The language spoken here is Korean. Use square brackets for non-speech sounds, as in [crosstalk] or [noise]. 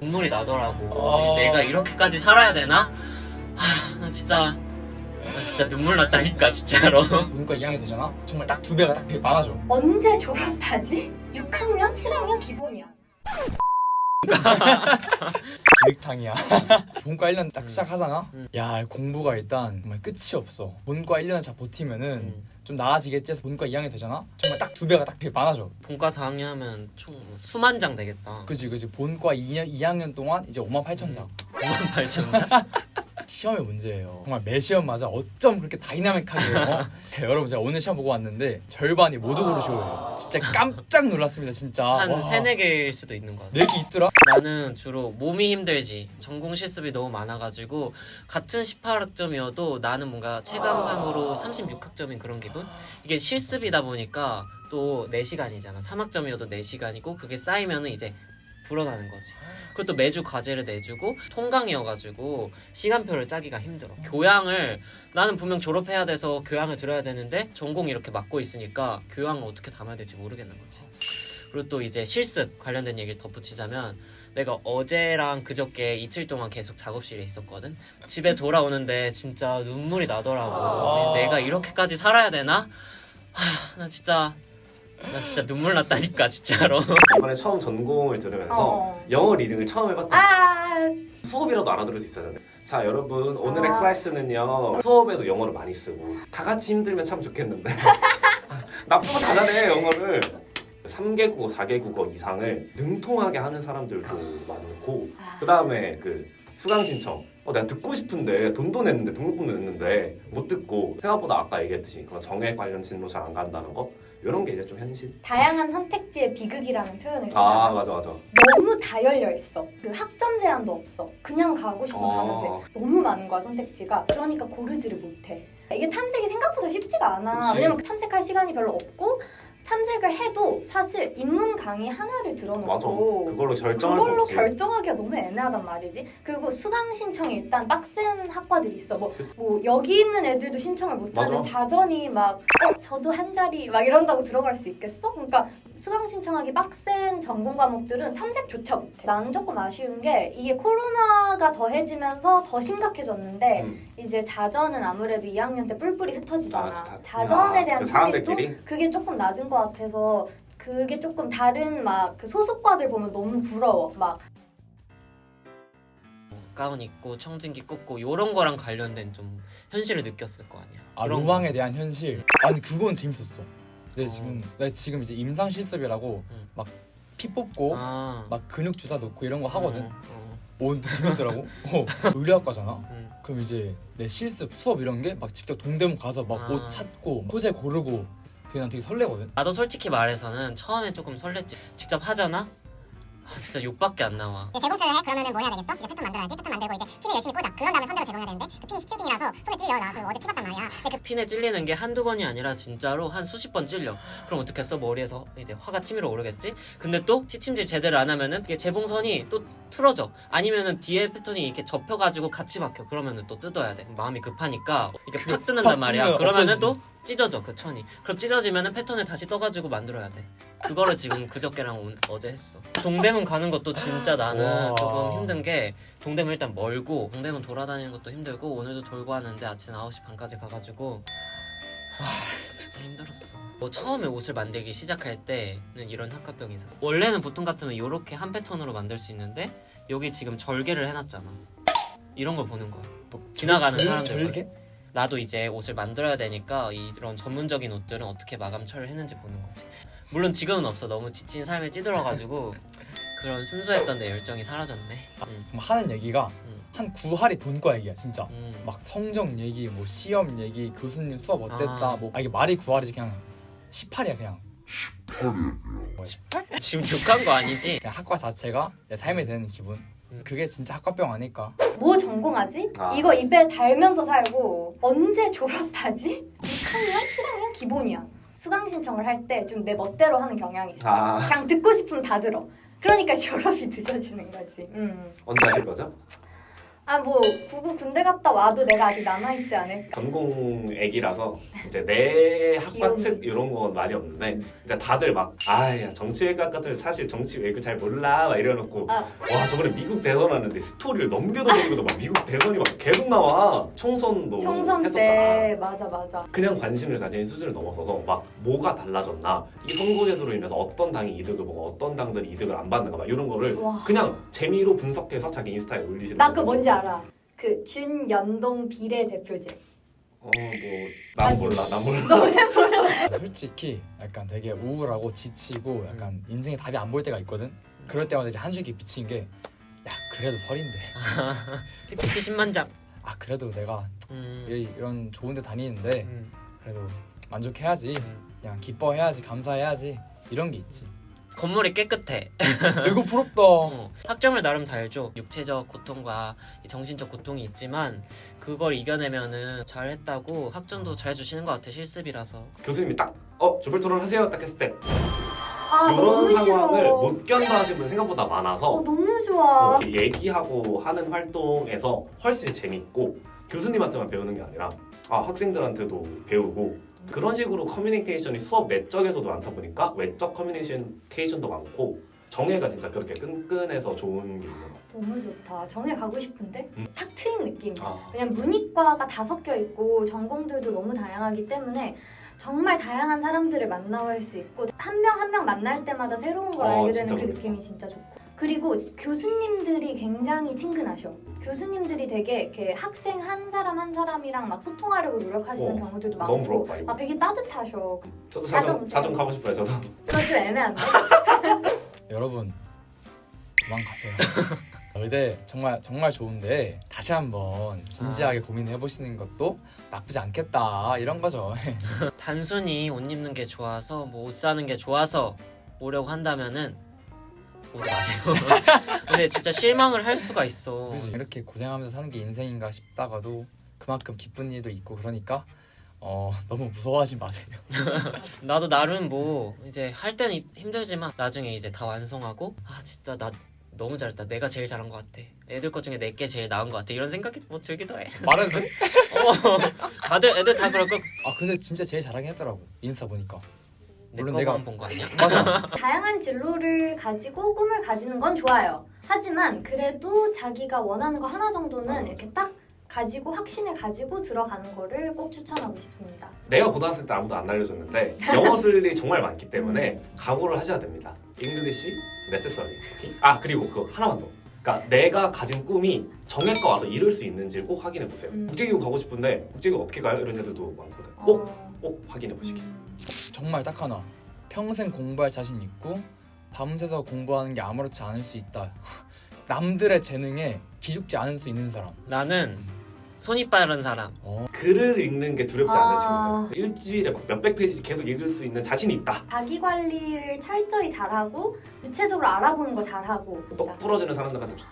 눈물이 나더라고. 어. 내가 이렇게까지 살아야 되나? 하, 나 진짜 나 진짜 눈물 났다니까 진짜로. [laughs] 문과 2학년 되잖아? 정말 딱 두 배가 딱 되게 많아져 언제 졸업하지? 6학년, 7학년 기본이야. [laughs] 지흙탕이야 본과 1년 딱 음. 시작하잖아? 음. 야 공부가 일단 정말 끝이 없어 본과 1년 잘 버티면은 음. 좀 나아지겠지 해서 본과 2학년 되잖아? 정말 딱 두 배가 딱 되게 많아져 본과 4학년 하면 총 수만 장 되겠다. 그지 그지 본과 2년, 2학년 동안 이제 5만 8천 장 5만 8천 장. [laughs] 시험의 문제예요 정말 매 시험마다 어쩜 그렇게 다이나믹하게 해요 [laughs] 여러분 제가 오늘 시험 보고 왔는데 절반이 모두 고르시고요 진짜 깜짝 놀랐습니다 진짜 한 와. 세네 개일 수도 있는 것 같아. 네개 있더라? 나는 주로 몸이 힘들지 전공 실습이 너무 많아가지고 같은 18학점이어도 나는 뭔가 체감상으로 36학점인 그런 기분? 이게 실습이다 보니까 또 4시간이잖아 3학점이어도 4시간이고 그게 쌓이면은 이제 불어나는 거지 그리고 또 매주 과제를 내주고 통강이어가지고 시간표를 짜기가 힘들어 교양을 나는 분명 졸업해야 돼서 교양을 들어야 되는데 전공 이렇게 맡고 있으니까 교양을 어떻게 담아야 될지 모르겠는 거지 그리고 또 이제 실습 관련된 얘기를 덧붙이자면 내가 어제랑 그저께 이틀 동안 계속 작업실에 있었거든. 집에 돌아오는데 진짜 눈물이 나더라고. 아. 내가 이렇게까지 살아야 되나? 하, 나 진짜 나 진짜 눈물 났다니까 진짜로. 이번에 처음 전공을 들으면서 어. 영어 리딩을 처음 해봤다. 아, 수업이라도 알아들을 수 있어야 되는데. 자 여러분 오늘의 아. 클래스는요 수업에도 영어를 많이 쓰고 다 같이 힘들면 참 좋겠는데 [laughs] 나쁘고 다 잘해 영어를 3개 국어 4개 국어 이상을 능통하게 하는 사람들도 많고 아. 그 다음에 그 수강 신청 어 내가 듣고 싶은데 돈도 냈는데 등록금도 냈는데 못 듣고 생각보다 아까 얘기했듯이 그런 정액 관련 진로 잘 안 간다는 거 이런 게 이제 좀 현실 다양한 선택지의 비극이라는 표현을 쓰잖아. 아 맞아 맞아 너무 다 열려 있어. 그 학점 제한도 없어. 그냥 가고 싶으면 가면 어. 돼. 너무 많은 거야 선택지가. 그러니까 고르지를 못해. 이게 탐색이 생각보다 쉽지가 않아. 그치. 왜냐면 탐색할 시간이 별로 없고 탐색을 해도 사실 인문 강의 하나를 맞아 들어놓고 그걸로 결정할 수 그걸로 없지 결정하기가 너무 애매하단 말이지. 그리고 수강 신청이 일단 빡센 학과들이 있어. 뭐, 뭐 여기 있는 애들도 신청을 못하는 맞아. 자전이 막 어, 저도 한 자리 막 이런다고 들어갈 수 있겠어? 그러니까 수강 신청하기 빡센 전공 과목들은 탐색조차 못해. 나는 조금 아쉬운 게 이게 코로나가 더해지면서 더 심각해졌는데 음. 이제 자전은 아무래도 2학년 때 뿔뿔이 흩어지잖아. 아, 자- 자전에 아, 대한 그 사람들끼리? 그게 조금 낮은 것 같아서 그게 조금 다른 막 그 소수과들 보면 너무 부러워. 막 가운 입고 청진기 꽂고 이런 거랑 관련된 좀 현실을 느꼈을 거 아니야. 아 그런 로망에 대한 현실 아니 그건 재밌었어 내 어. 지금 나 지금 이제 임상 실습이라고 음. 막피 뽑고 아. 막 근육 주사 놓고 이런 거 하거든 어, 어, 오 근데 재밌더라고 어, 의료학과잖아 음. 그럼 이제 내 실습 수업 이런 게 막 직접 동대문 가서 막 아. 옷 찾고 소재 고르고 되게 난 되게 설레거든 나도 솔직히 말해서는 처음엔 조금 설렜지. 직접 하잖아? 아, 진짜 욕밖에 안 나와. 이제 재봉틀을 해? 그러면은 뭘 해야 되겠어? 이제 패턴 만들어야지. 패턴 만들고 이제 핀을 열심히 꽂아. 그런 다음에 선대로 제공해야 되는데 그 핀이 시침핀이라서 손에 찔려. 나 그리고 어제 피 봤단 말이야. 근데 그 핀에 찔리는 게 한두 번이 아니라 진짜로 한 수십 번 찔려. 그럼 어떻겠어? 머리에서 이제 화가 치밀어 오르겠지? 근데 또 시침질 제대로 안 하면은 이게 재봉선이 또 틀어져. 아니면은 뒤에 패턴이 이렇게 접혀가지고 같이 박혀. 그러면은 또 뜯어야 돼. 마음이 급하니까 이게 팍 뜯는단 팍 말이야. 그러면은 없어지지. 또 찢어져 그 천이. 그럼 찢어지면은 패턴을 다시 떠가지고 만들어야 돼. 그거를 지금 그저께랑 온- 어제 했어. 동대문 가는 것도 진짜 나는 와. 조금 힘든 게 동대문 일단 멀고 동대문 돌아다니는 것도 힘들고 오늘도 돌고 왔는데 아침 9시 반까지 가가지고 진짜 힘들었어. 뭐 처음에 옷을 만들기 시작할 때는 이런 학과병이 있었어. 원래는 보통 같으면 이렇게 한 패턴으로 만들 수 있는데 여기 지금 절개를 해놨잖아. 이런 걸 보는 거야. 뭐 지나가는 절- 사람들 절개? 나도 이제 옷을 만들어야 되니까 이런 전문적인 옷들은 어떻게 마감 처리를 했는지 보는 거지. 물론 지금은 없어. 너무 지친 삶에 찌들어가지고 [laughs] 그런 순수했던 내 열정이 사라졌네. 음, 그럼 하는 얘기가 음. 한 9할이 본과 얘기야 진짜 음. 막 성적 얘기 뭐 시험 얘기 교수님 수업 어땠다 아. 뭐 아, 이게 말이 9할이지 그냥 18이야 그냥 [laughs] 지금 욕한 거 아니지? 그냥 학과 자체가 내 삶에 되는 기분 음. 그게 진짜 학과병 아닐까 뭐 전공하지? 아. 이거 입에 달면서 살고 언제 졸업하지? [laughs] 6학년, 7학년 기본이야. 수강 신청을 할 때 좀 내 멋대로 하는 경향이 있어. 아 그냥 듣고 싶으면 다 들어. 그러니까 [laughs] 졸업이 늦어지는 거지. 음. 언제 하실 거죠? 아 뭐 구구 군대 갔다 와도 내가 아직 남아 있지 않을까? 전공액이라서 이제 내 학과. 특 이런 건 말이 없는데 이제 다들 막 아야 정치외과 같은 사실 정치 외교 잘 몰라? 막 이래놓고 아. 와 저번에 미국 대선 하는데 스토리를 넘겨도 넘겨도 막 미국 대선이 막 계속 나와. 총선도 총선 했었잖아. 때 맞아 맞아. 그냥 관심을 가지는 수준을 넘어서서 막 뭐가 달라졌나? 이 선거제도로 인해서 어떤 당이 이득을 보고 어떤 당들이 이득을 안 받는가? 막 이런 거를 와. 그냥 재미로 분석해서 자기 인스타에 올리시는 나 그거 뭔지 알아 그 준연동 비례대표제 어뭐난 몰라 난 몰라 솔직히 약간 되게 우울하고 지치고 약간 인생에 답이 안 보일 때가 있거든. 그럴 때마다 이제 한줄기 비친 게 야 그래도 설인데 [laughs] PPT 10만 장. 아 그래도 내가 음. 이- 이런 좋은데 다니는데 음. 그래도 만족해야지 음. 그냥 기뻐해야지 감사해야지 이런 게 있지 건물이 깨끗해. 이거 부럽다 [laughs] 어, 학점을 나름 잘 줘. 육체적 고통과 이 정신적 고통이 있지만 그걸 이겨내면은 잘했다고 학점도 잘 주시는 것 같아 실습이라서. 교수님이 딱어 조별 토론 하세요 딱 했을 때아 이런 너무 싫어 상황을 못 견뎌 하시는 분 생각보다 많아서 어, 너무 좋아 어, 얘기하고 하는 활동에서 훨씬 재밌고 교수님한테만 배우는 게 아니라 아, 학생들한테도 배우고 그런 식으로 커뮤니케이션이 수업 내적에서도 많다 보니까 외적 커뮤니케이션도 많고 정예가 진짜 그렇게 끈끈해서 좋은 게 있는 것 같아요. 너무 좋다 정에 가고 싶은데 음. 탁 트인 느낌 아, 왜냐면 문이과가 다 섞여 있고 전공들도 너무 다양하기 때문에 정말 다양한 사람들을 만나볼 수 있고 한 명 한 명 만날 때마다 새로운 걸 어, 알게 되는 진짜 그 그렇다. 느낌이 진짜 좋고 그리고 교수님들이 굉장히 친근하셔. 교수님들이 되게 이렇게 학생 한 사람 한 사람이랑 막 소통하려고 노력하시는 어, 경우들도 너무 많고 부럽다 이거. 아 되게 따뜻하셔. 저도 자좀 자좀 가고 싶어요 저도. 그건 좀 애매한데. [laughs] 여러분 도망 가세요. 의대 정말 정말 좋은데 다시 한번 진지하게 고민해 보시는 것도 나쁘지 않겠다 이런 거죠. [laughs] 단순히 옷 입는 게 좋아서 뭐 옷 사는 게 좋아서 오려고 한다면은 오지 마세요. [laughs] 근데 진짜 실망을 할 수가 있어. 그지 이렇게 고생하면서 사는 게 인생인가 싶다가도 그만큼 기쁜 일도 있고 그러니까 어 너무 무서워하지 마세요 [laughs] 나도 나름 뭐 이제 할 때는 힘들지만 나중에 이제 다 완성하고 아 진짜 나 너무 잘했다. 내가 제일 잘한 것 같아. 애들 것 중에 내게 제일 나은 것 같아. 이런 생각이 뭐 들기도 해. 말해도 돼? [laughs] 어, 다들 애들 다 그럴 걸. 아 근데 진짜 제일 잘하긴 했더라고 인스타 보니까 내 물론 내가- 본거 아니야? [laughs] 맞아 다양한 진로를 가지고 꿈을 가지는 건 좋아요. 하지만 그래도 자기가 원하는 거 하나 정도는 이렇게 딱 가지고 확신을 가지고 들어가는 거를 꼭 추천하고 싶습니다. 내가 고등학생 때 아무도 안 알려줬는데 영어 쓸 일이 정말 많기 때문에 각오를 하셔야 됩니다. 잉글리시, 네세서리. 아 그리고 그거 하나만 더. 그러니까 내가 가진 꿈이 정예과 와서 이룰 수 있는지를 꼭 확인해 보세요. 음. 국제기구 가고 싶은데 국제기구 어떻게 가요? 이런 애들도 많거든. 꼭 꼭 어, 확인해 보시기. 음, 정말 딱 하나 평생 공부할 자신 있고 밤새서 공부하는 게 아무렇지 않을 수 있다 [laughs] 남들의 재능에 기죽지 않을 수 있는 사람 나는 손이 빠른 사람. 어 글을 읽는 게 두렵지 아. 않으시면 일주일에 막 몇백 페이지 계속 읽을 수 있는 자신이 있다. 자기 관리를 철저히 잘하고 구체적으로 알아보는 거 잘하고 똑 부러지는 사람들한테